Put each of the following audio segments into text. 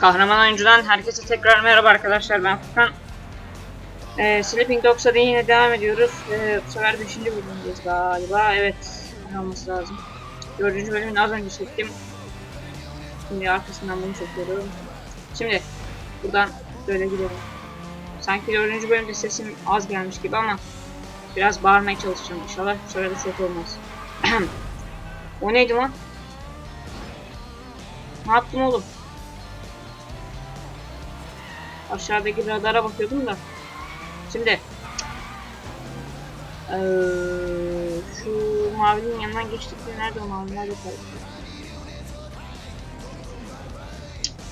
Kahraman oyuncudan herkese tekrar merhaba arkadaşlar ben Furkan. Ee, Sleeping Dogs'a da yine devam ediyoruz. Ee, bu sefer 5. bölümdeyiz galiba. Evet, olması lazım. 4. bölümünü az önce çektim. Şimdi arkasından bunu çekiyorum. Şimdi buradan böyle gidelim. Sanki 4. bölümde sesim az gelmiş gibi ama biraz bağırmaya çalışacağım. İnşallah bu sefer de çok olmaz. o neydi lan? Ne yaptın oğlum? Aşağıdaki radara bakıyordum da. Şimdi. Eee şu mavinin yanından geçtik de nerede o mavi? Nerede?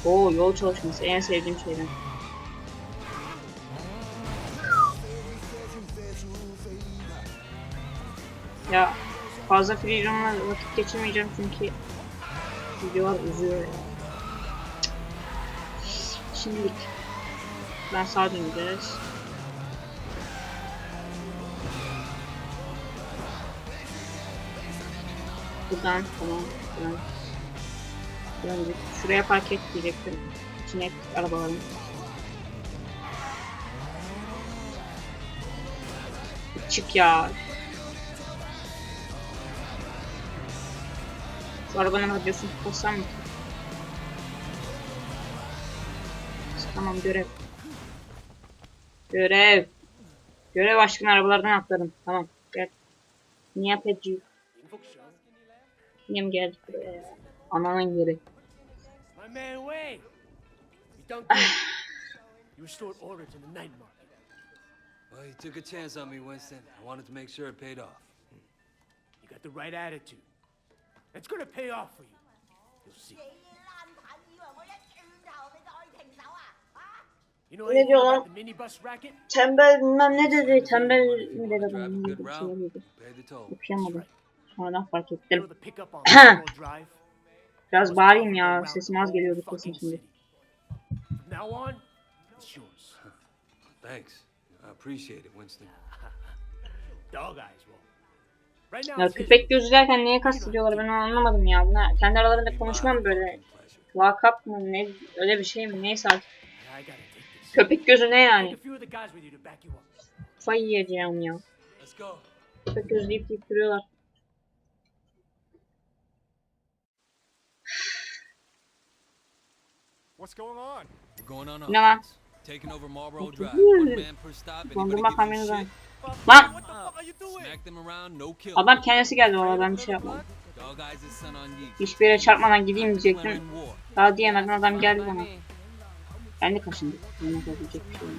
Oo yol çalışması en sevdiğim şeyden. Ya fazla free roam'la vakit geçirmeyeceğim çünkü videolar uzuyor ya. Şimdilik ben sağa döneceğiz. Buradan tamam. Buradan. Buradan şuraya park et diyecektim. İçine arabaların. Çık ya. Şu arabanın radyosunu kapatsam mı? Tamam görev. Görev. Görev aşkına arabalardan atladım. Tamam gel. Niye peci? Niye mi geldik buraya ya? Ananın yeri. My man Wayne! You done good. you restored order to the night market. Well, you took a chance on me, Winston. I wanted to make sure it paid off. You got the right attitude. It's gonna pay off for you. You'll see. The minibus racket? Tembel bilmem ne dedi. Tembel mi dedi Drive a adam? good Bir şey. Okuyamadım. Sonradan fark ettim. Biraz bağırayım ya. Sesim az geliyordu whole kesin şimdi. Ya köpek gözü derken neye kastediyorlar ben onu anlamadım ya. Buna kendi aralarında konuşmam böyle. Lakap mı ne öyle bir şey mi neyse artık. Köpek gözü ne Take yani? Kafayı yiyeceğim ya. Köpek gözü deyip deyip duruyorlar. What's going on? We're going on Ne lan? Taking over Marlboro Drive. One man per stop. Dondurma kamyonu Lan adam kendisi geldi valla ben bir şey yapmadım. Hiçbir yere çarpmadan gideyim diyecektim. Daha diyemeden adam geldi bana. Ben de kaşındım. Yemek yapabilecek bir şey yok.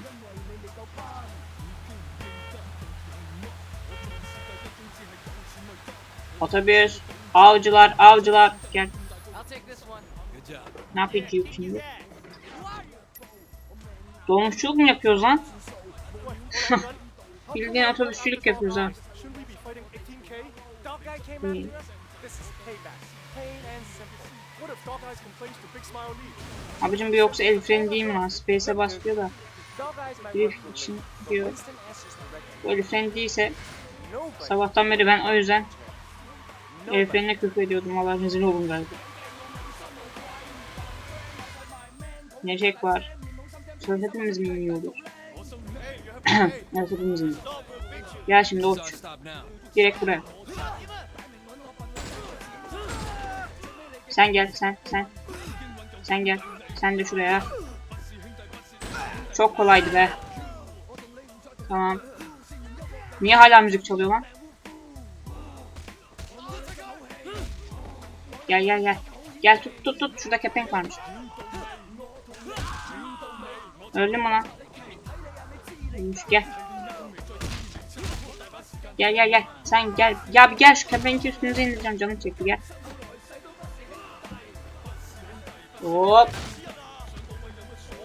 Otobüs, avcılar, avcılar. Gel. Ne yapacağız şimdi? Dolmuşçuluk mu yapıyoruz lan? Bildiğin otobüsçülük yapıyoruz ha. Shouldn't we be fighting 18K? Dog Guy came Hmm. Abicim bu yoksa el freni değil mi lan? Space'e basıyor da. Drift için diyor. Bu el freni değilse sabahtan beri ben o yüzden el frenine küfür ediyordum. Valla rezil oldum galiba. Ne Jack var? Söz hepimiz mi iniyordur? evet hepimiz iniyor. Gel şimdi uç. Direkt buraya. Sen gel sen sen. Sen gel. Sen de şuraya. Çok kolaydı be. Tamam. Niye hala müzik çalıyor lan? Gel gel gel. Gel tut tut tut. Şurada kepenk varmış. Öldün mü lan? Ölmüş gel. Gel gel gel. Sen gel. Ya bir gel şu kepenki üstünüze indireceğim. Canım çekti gel. Hop.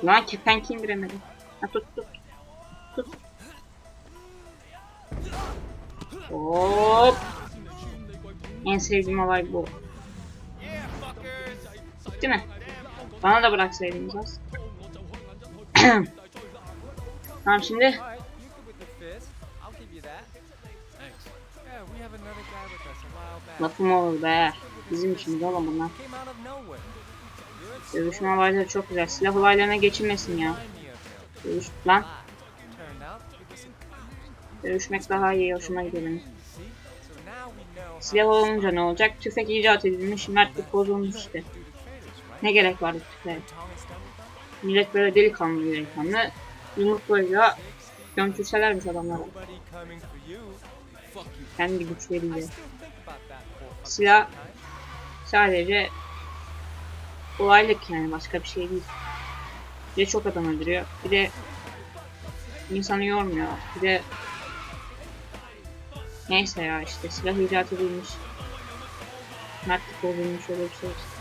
Lan kepenki indiremedim. Ha tut tut. Tut. Hop. En sevdiğim olay bu. Bitti mi? Bana da bıraksaydınız az. tamam şimdi lafım olur be. Bizim. Came out of nowhere. Dövüşme olayları çok güzel. Silah olaylarına geçilmesin ya. Dövüş lan. Dövüşmek daha iyi. Hoşuma how Silah olunca ne olacak? Tüfek icat edilmiş. Mertlik bozulmuş işte. Ne gerek vardı tüfeğe? Millet böyle delikanlı delikanlı. Yumruklarıyla gömçürselermiş adamlara. Kendi güçleriyle. Silah sadece kolaylık yani başka bir şey değil. Bir de çok adam öldürüyor. Bir de insanı yormuyor. Bir de neyse ya işte silah icat edilmiş. Mertlik bozulmuş öyle bir şey. işte.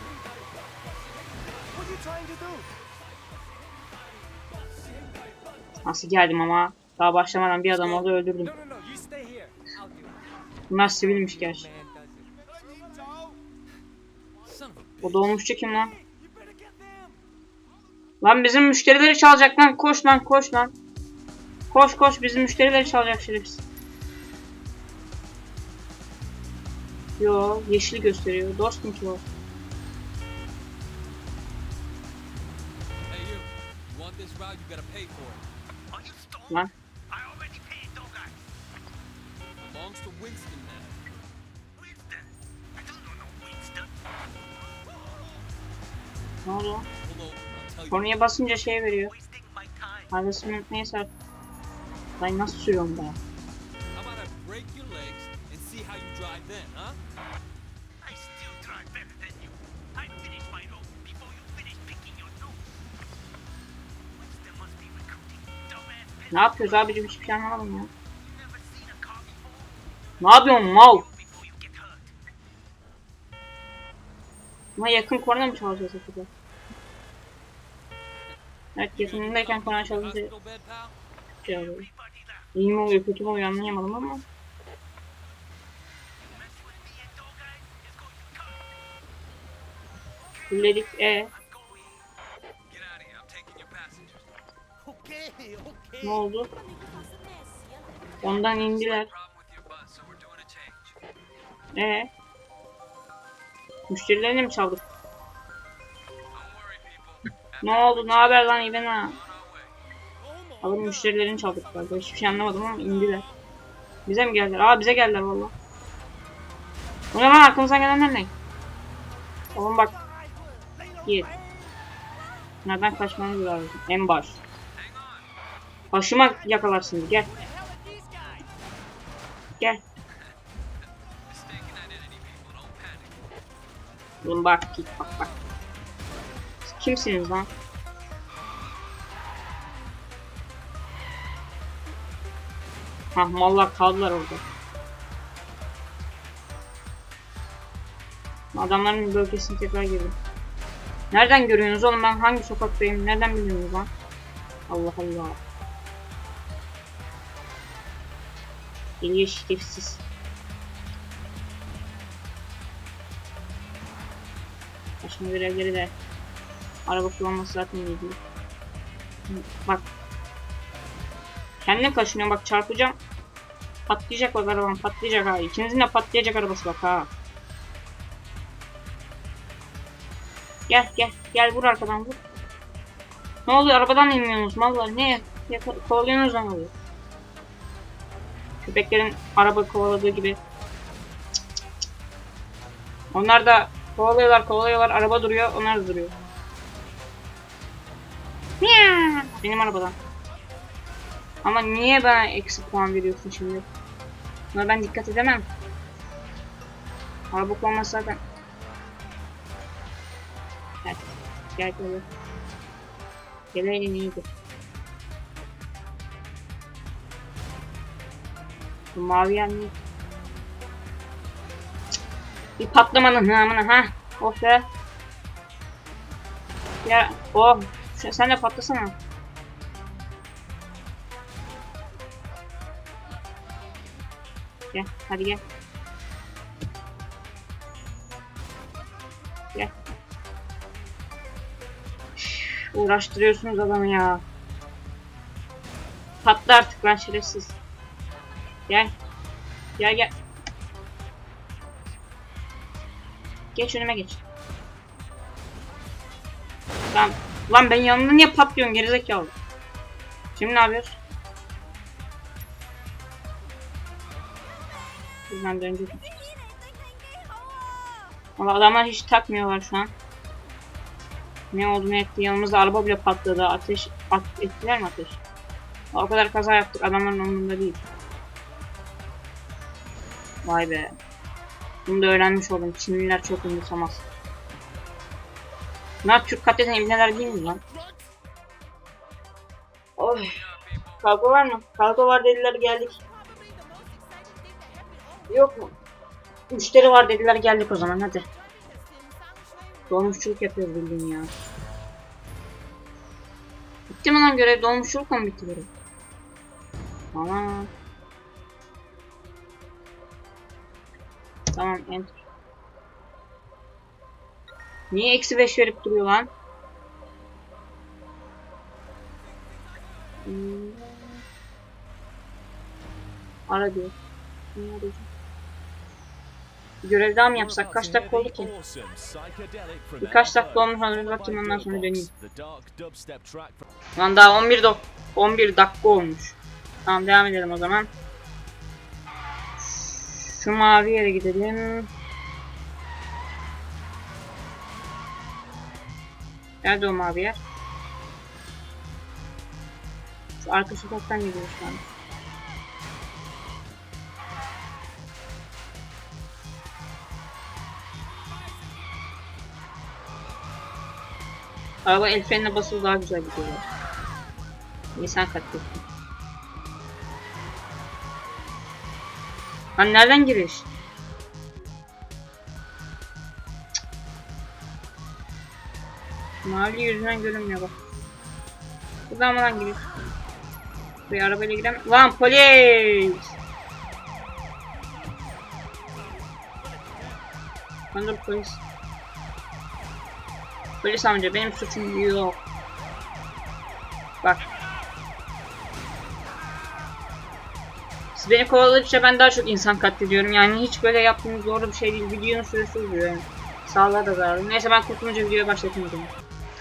Nasıl geldim ama daha başlamadan bir adam orada öldürdüm. Bunlar sivilmiş gerçi. O dolmuşçu kim lan? Lan bizim müşterileri çalacak lan. Koş lan koş lan. Koş koş bizim müşterileri çalacak şerefsiz. Yo yeşil gösteriyor. Dost mu ki o? Hey you. You want this route, you gotta pay for it. Lan. Belongs to Winston now. Ne oldu? Konuya basınca şey veriyor. Adresini neyse artık. Lan nasıl sürüyorum ben? Peasants Ne yapıyoruz abicim hiçbir şey anlamadım ya. Ne yapıyorsun mal? Ama yakın korna mı çalacağız acaba? Evet yakınındayken korna çalınca şey oluyor. İyi mi oluyor kötü mü oluyor anlayamadım ama. Fulledik e. Ne oldu? Ondan indiler. E. Müşterilerini mi çaldık? Ne oldu? Ne haber lan İbena? Alın müşterilerini çaldık galiba. Hiçbir şey anlamadım ama indiler. Bize mi geldiler? Aa bize geldiler valla. Bu ne lan arkamızdan gelenler ne? Oğlum bak. Git. Nereden kaçmamız lazım? En baş. Başıma yakalarsın. Gel. Gel. Oğlum bak git bak bak. Kimsiniz lan? Hah mallar kaldılar orada. Adamların bölgesine tekrar girdim. Nereden görüyorsunuz oğlum ben hangi sokaktayım? Nereden biliyorsunuz lan? Allah Allah. Geliyor şerefsiz. Başka görevleri de araba kullanması zaten iyi değil. Bak. Kendine kaşınıyor bak çarpacağım. Patlayacak bak arabam patlayacak ha. İkinizin de patlayacak arabası bak ha. Gel gel gel vur arkadan vur. Ne oluyor arabadan inmiyorsunuz mallar ne? Kovalıyorsunuz lan oluyor. Köpeklerin araba kovaladığı gibi. Onlar da kovalıyorlar kovalıyorlar araba duruyor onlar da duruyor. Benim arabadan. Ama niye bana eksi puan veriyorsun şimdi? Buna ben dikkat edemem. Araba kullanması zaten. Gel. Gel gel. Geleydin iyiydi. Bu mavi yan. Cık. Bir patlamanın namına ha. Oh be. Ya oh. Sen- Sen de patlasana. Gel hadi gel. Gel. Uğraştırıyorsunuz adamı ya. Patla artık lan şerefsiz. Gel. Gel gel. Geç önüme geç. Lan, lan ben yanında niye patlıyorsun gerizekalı? Şimdi ne yapıyoruz? Buradan dönecek. Valla adamlar hiç takmıyorlar şu an. Ne oldu ne etti yanımızda araba bile patladı. Ateş at, ettiler mi ateş? O kadar kaza yaptık adamların umurunda değil. Vay be. Bunu da öğrenmiş oldum. Çinliler çok umursamaz. Bunlar Türk katleden ibneler değil mi lan? Oy. Kalko var mı? Kalko var dediler geldik. Yok mu? Müşteri var dediler geldik o zaman hadi. Dolmuşçuluk yapıyoruz bildiğin ya. Bitti mi lan görev? Dolmuşçuluk mu bitti görev? Tamam. Tamam enter. Niye eksi 5 verip duruyor lan? Hmm. Ara diyor. Ne arayacağım? Bir Görev daha mı yapsak? Kaç dakika oldu ki? Birkaç dakika olmuş hazır bakayım ondan sonra döneyim. Lan daha 11 dok 11 dakika olmuş. Tamam devam edelim o zaman. Şu mavi yere gidelim. Nerede o mavi yer? Şu arka sokaktan gidiyor şu an. Araba el frenine basılı daha güzel gidiyor. Nisan katlettim. Lan nereden giriş? Mavi yüzünden görünmüyor bak. Buradan mı lan giriş? Buraya arabayla giremem. Lan polis! Dur polis. Polis amca benim suçum yok. Bak. Siz beni kovaladıkça ben daha çok insan katlediyorum. Yani hiç böyle yaptığınız doğru bir şey değil. Videonun süresi uzuyor yani. Sağlığa da zararlı. Neyse ben kurtulunca videoya başlatayım.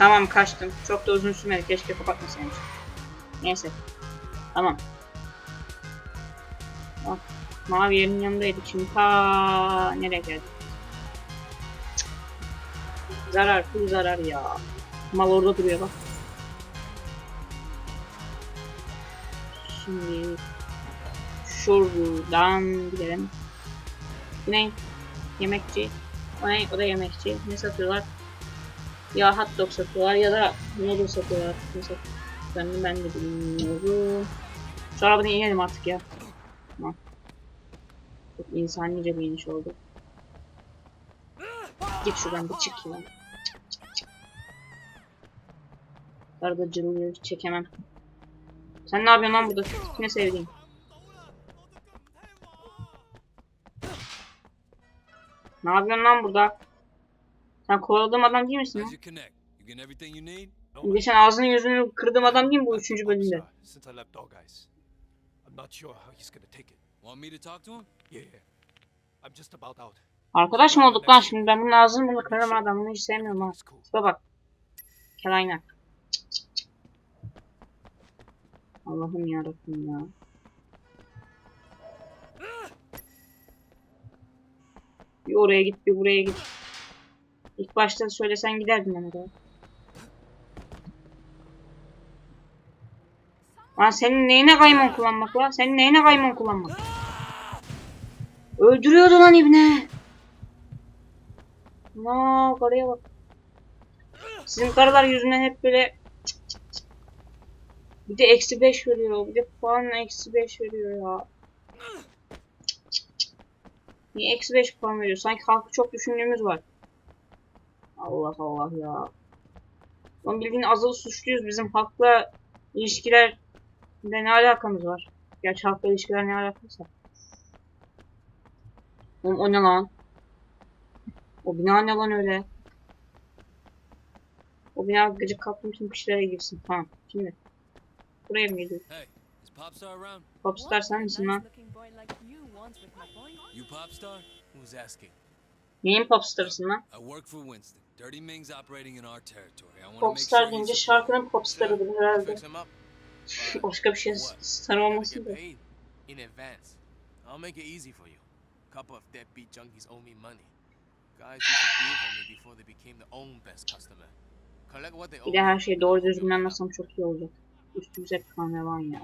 Tamam kaçtım. Çok da uzun sürmedi. Keşke kapatmasaymış. Neyse. Tamam. Bak. Mavi yerin yanındaydık. Şimdi ta nereye geldik? Zarar, full zarar ya. Mal orada duruyor bak. Şimdi şuradan gidelim. Ne? Yemekçi. O ne? O da yemekçi. Ne satıyorlar? Ya hot dog satıyorlar ya da noodle satıyorlar. Satıyorlar? Ben de bilmiyorum. Şu arabadan inelim artık ya. Tamam. Çok insanice bir iniş oldu. Git şuradan bir çık ya. Arada cırılıyor çekemem. Sen ne yapıyorsun lan burada? Ne sevdiğin? Ne yapıyorsun lan burada? Sen kovaladığım adam değil misin? Geçen ağzını yüzünü kırdığım adam değil mi bu üçüncü bölümde? Arkadaş mı olduk lan şimdi? Ben bunun ağzını bunu kırarım adam. Bunu hiç sevmiyorum ha. Tipe bak. Kelaynak. Allah'ım yarabbim ya. Bir oraya git, bir buraya git. İlk başta söylesen giderdim ben oraya. Lan senin neyine kaymon kullanmak lan? Senin neyine kaymon kullanmak? Öldürüyordu lan ibne. Aa karıya bak. Sizin karılar yüzünden hep böyle cık cık cık. bir de eksi 5 veriyor. Bir de puan eksi 5 veriyor ya. Cık. Niye eksi 5 puan veriyor? Sanki halkı çok düşündüğümüz var. Allah Allah ya. Lan bildiğin azılı suçluyuz. Bizim halkla ilişkiler ne alakamız var? Gerçi halkla ilişkiler ne alakası var? Oğlum o ne lan? O bina ne lan öyle? O bina gıcık kaptığım tüm kişilere girsin. Tamam. Şimdi. Buraya mı geliyor? Hey? Popstar sen misin lan? You Popstar? Who's asking? Neyin make Popstar deyince şarkının popstarıdır herhalde. Başka bir şey star olmasın da. I'll make it easy for you. couple of deadbeat junkies owe me money. Guys used to deal for me before they became their own best customer. Collect what they owe Bir de her şeyi doğru düzgün anlasam çok iyi olacak. Üstümüze kan revan ya.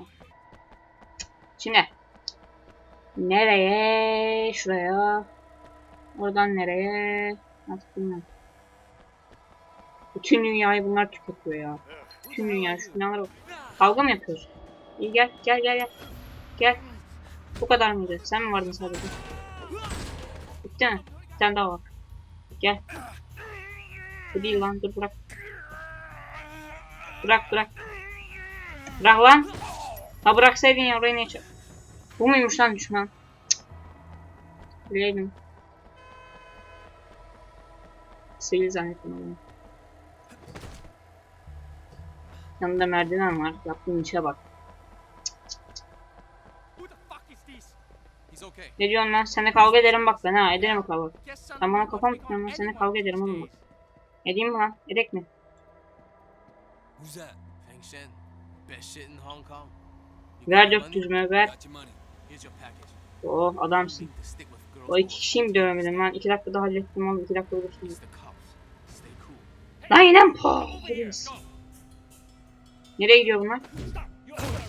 Şimdi. Nereye? Şuraya. Oradan nereye? Artık bilmiyorum. Bütün dünyayı bunlar tüketiyor ya. Bütün dünya şu binalara bak. Kavga mı yapıyoruz? İyi gel gel gel gel. Gel. Bu kadar mıydı? Sen mi vardın sadece? Bitti mi? Bir tane daha var. Gel. Bu değil lan dur bırak. Bırak bırak. Bırak lan. Ha bıraksaydın ya orayı niye çek? Bu muymuş lan düşman? Bileydim. Sivil zannettim onu. Yanında merdiven var. Yaptığın işe bak. Ne diyorsun lan? Seninle kavga ederim bak ben ha. Ederim kavga. Sen bana kafam on tutuyorsun. Seninle kavga ederim oğlum bak. Edeyim mi lan? Edek mi? Ver got money? 400'ümü ver. Oh adamsın. O iki kişiyi mi dövemedim lan? İki dakikada hallettim oğlum. İki dakika olursun. Mi po? Nereye gidiyor bunlar?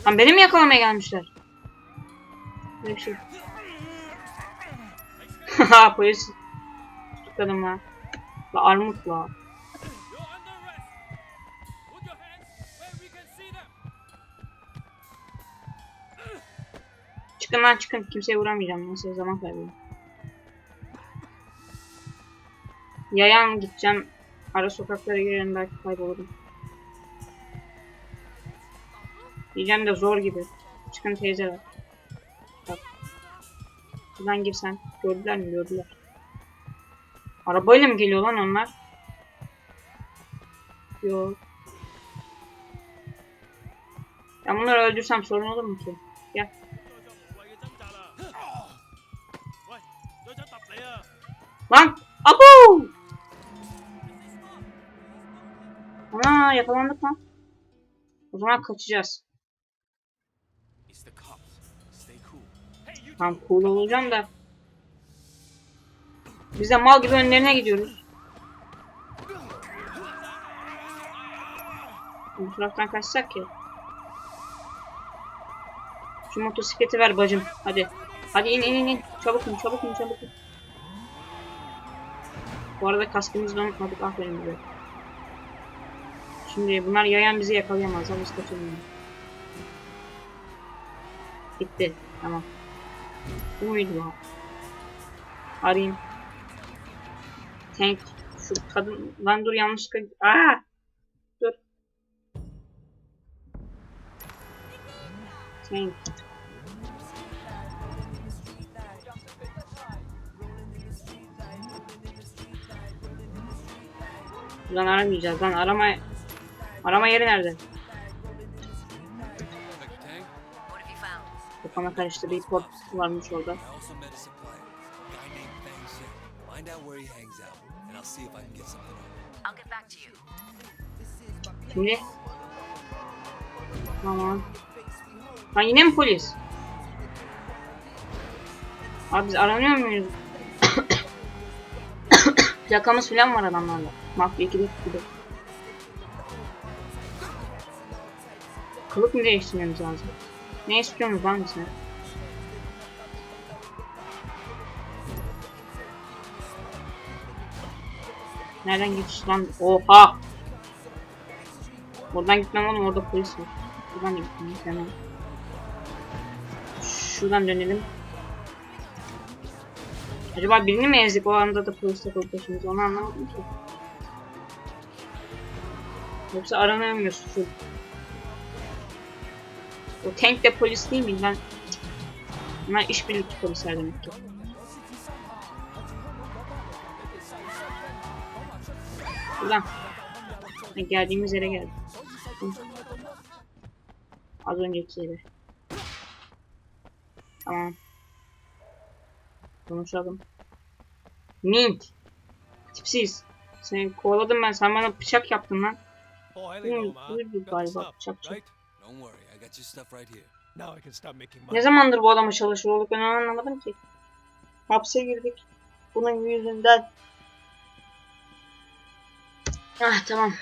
Lan beni mi yakalamaya gelmişler? Böyle bir şey. Haha polis. Tutukladım lan. La armut la. Çıkın lan çıkın. Kimseye vuramayacağım. Nasıl zaman kaybediyorum. Yayan gideceğim. Ara sokaklara girerim belki kaybolurum. Diyeceğim de zor gibi. Çıkın teyze var. Bak. Buradan girsen. Gördüler mi? Gördüler. Arabayla mı geliyor lan onlar? Yok. Ben bunları öldürsem sorun olur mu ki? Gel. Lan! Ana yakalandık lan. O zaman kaçacağız. Tam cool olacağım da. Biz de mal gibi önlerine gidiyoruz. Bu taraftan kaçsak ya. Şu motosikleti ver bacım. Hadi. Hadi in in in in. Çabuk in çabuk in çabuk in. Bu arada kaskımızı da unutmadık. Aferin bize. Şimdi bunlar yayan bizi yakalayamaz. Ama biz kaçalım. Gitti. Tamam. Bu muydu bu? Arayayım. Tank. Şu kadın. Lan dur yanlışlıkla. Aa! Dur. Tank. Lan aramayacağız lan arama arama yeri nerede? Kafama karıştı bir pot varmış orada. Şimdi. Tamam. Lan yine mi polis? Abi biz aranıyor muyuz? Plakamız falan var adamlarla. Mafya 2'de gibi. Kılık mı değiştirmemiz lazım? Ne istiyorsunuz lan bize? Nereden geçiş lan? Oha! Oradan gitmem oğlum orada polis var. Buradan da gitmem hemen. Şuradan dönelim. Acaba birini mi ezdik o anda da polis takıldı peşimize onu anlamadım ki. Yoksa aranıyor muyuz O tank de polis değil mi? Ben... Bunlar işbirlikçi polisler demek ki. Buradan. Ha, Geldiğimiz yere geldik. Hı. Az önceki yere. Tamam. Konuşalım. Mint. Tipsiz. Seni kovaladım ben. Sen bana bıçak yaptın lan. Oh, buyurdu Got the galiba bıçakçı. I got your stuff right here. Now I can start making Ne money. zamandır bu adama çalışıyor olduk ben onu anlamadım ki. Hapse girdik. Bunun yüzünden. Ah tamam.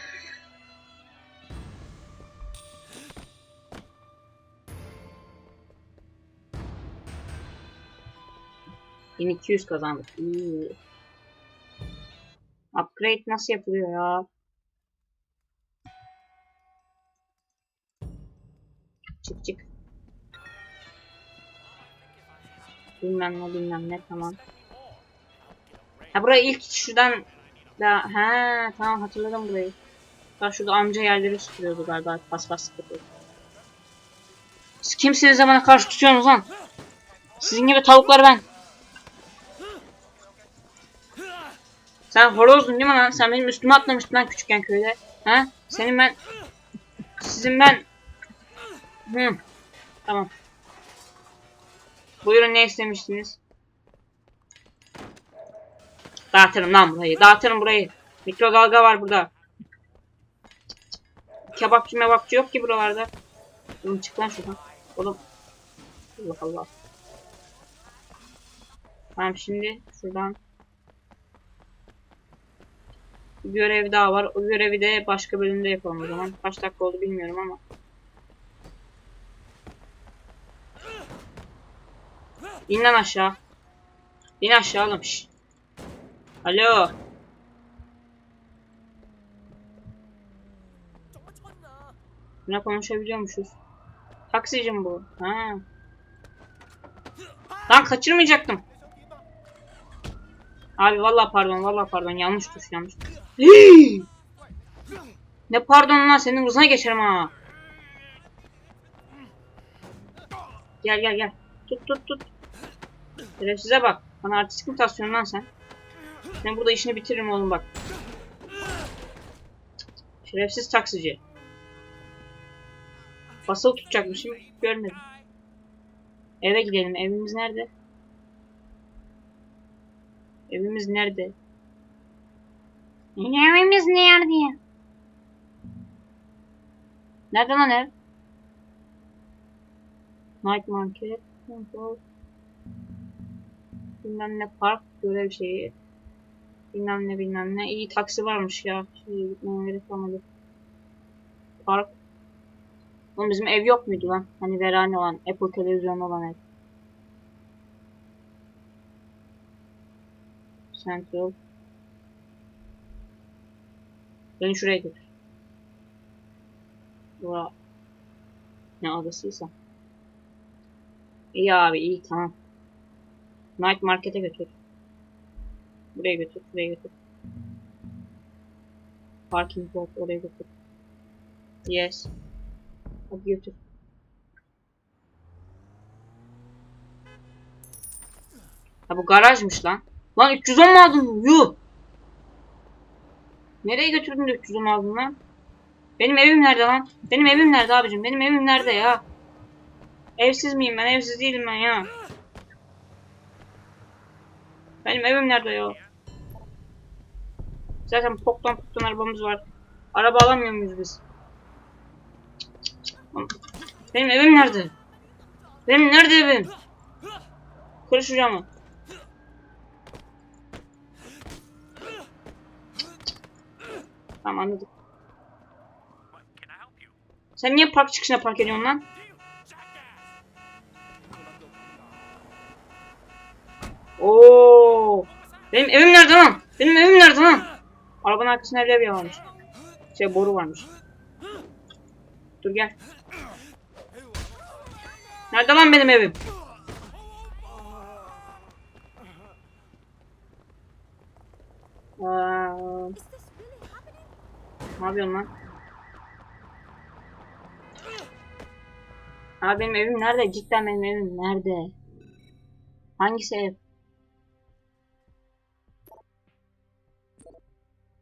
Yine 200 kazandık. İyi. Upgrade nasıl yapılıyor ya? Çık çık. Bilmem ne bilmem ne tamam. Ha buraya ilk şuradan da ha tamam hatırladım burayı. Bak şurada amca yerleri süpürüyordu galiba pas pas yapıyordu. Siz kimsiniz de bana karşı tutuyorsunuz lan? Sizin gibi tavuklar ben. Sen horozdun değil mi lan? Sen benim üstüme atlamıştın lan küçükken köyde. Ha? Senin ben... Sizin ben... Hı. Tamam. Buyurun ne istemiştiniz? Dağıtırım lan burayı. Dağıtırım burayı. Mikrodalga var burada. Kebapçı mebapçı yok ki buralarda. Oğlum çık lan şuradan. Oğlum. Allah Allah. Tamam şimdi şuradan. Bir görev daha var. O görevi de başka bölümde yapalım o zaman. Kaç dakika oldu bilmiyorum ama. İn lan aşağı. İn aşağı oğlum. Alo. Ne konuşabiliyormuşuz? Taksici mi bu? Ha. Lan kaçırmayacaktım. Abi vallahi pardon vallahi pardon yanlış tuş yanlış. Hii! ne pardon lan senin hızına geçerim ha. Gel gel gel. Tut tut tut. Şerefsize bak. Bana artistik mi taslıyorsun lan sen? Ben burada işini bitiririm oğlum bak. Şerefsiz taksici. Basılı tutacakmışım. Görmedim. Eve gidelim. Evimiz nerede? Evimiz nerede? Evimiz nerede? Nerede lan ev? Night Market. Control. Bilmem ne park görev şeyi. Bilmem ne bilmem ne. İyi taksi varmış ya. Şuraya gitmem gerek kalmadı. Park. Oğlum bizim ev yok muydu lan? Hani verane olan, Apple televizyonu olan ev. Central. Beni şuraya götür. Bura. Ne adasıysa. İyi abi iyi tamam. Night Market'e götür. Buraya götür, buraya götür. Parking lot oraya götür. Yes. Hadi götür. Ha bu garajmış lan. Lan 310 mu aldın? Yuh. Nereye götürdün de 310 aldın lan? Benim evim nerede lan? Benim evim nerede abicim? Benim evim nerede ya? Evsiz miyim ben? Evsiz değilim ben ya. Benim evim nerede ya? Zaten poktan poktan arabamız var. Araba alamıyor muyuz biz? Benim evim nerede? Benim nerede evim? Kır şu camı. Tamam anladık. Sen niye park çıkışına park ediyorsun lan? Oo. Benim evim nerede lan? Benim evim nerede lan? Arabanın arkasında evler varmış. Şey boru varmış. Dur gel. Nerede lan benim evim? Aa, ne yapıyorsun lan? Abi benim evim nerede? Cidden benim evim nerede? Hangisi ev?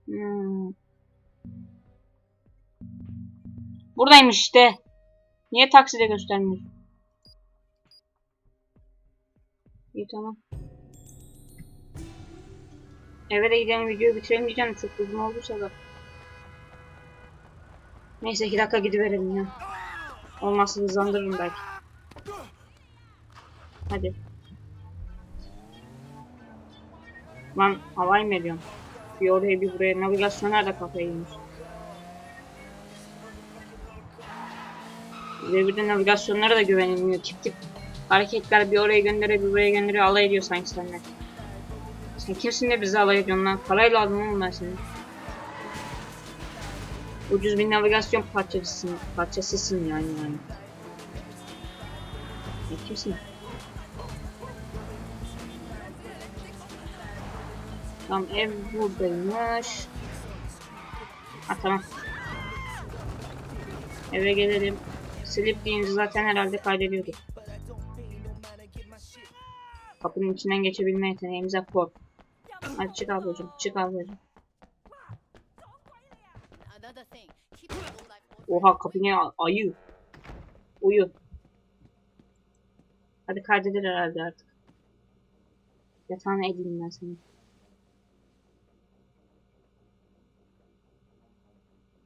Hmm. Buradaymış işte. Niye takside göstermiyor? İyi tamam. Eve de gidelim videoyu bitirelim diyeceğim çok uzun olduysa da. Neyse 2 dakika gidiverelim ya. Olmazsa hızlandırırım belki. Hadi. Lan havay mı ediyorum? Bir oraya bir buraya navigasyon nerede kafayı yemiş. Ve bir de navigasyonlara da güvenilmiyor. Tip tip hareketler bir oraya gönderiyor bir buraya gönderiyor alay ediyor sanki seninle. Sen kimsin de bizi alay ediyorsun lan? Parayla aldım oğlum ben seni. Ucuz bir navigasyon parçasısın, parçasısın yani yani. Sen kimsin? Tamam ev buradaymış. Ha tamam. Eve gelelim. Slip deyince zaten herhalde kaydediyorduk. Kapının içinden geçebilme yeteneğimize kor. Hadi çık ablacım, çık ablacım. Oha kapıya ayı. Uyu. Hadi kaydedir herhalde artık. Yatağına edeyim ben seni.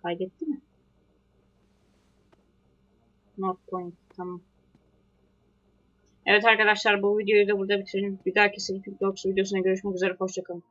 Kaydetti mi? Not point. Tamam. Evet arkadaşlar bu videoyu da burada bitirelim. Bir dahaki Sleeping Dogs videosuna görüşmek üzere. Hoşçakalın.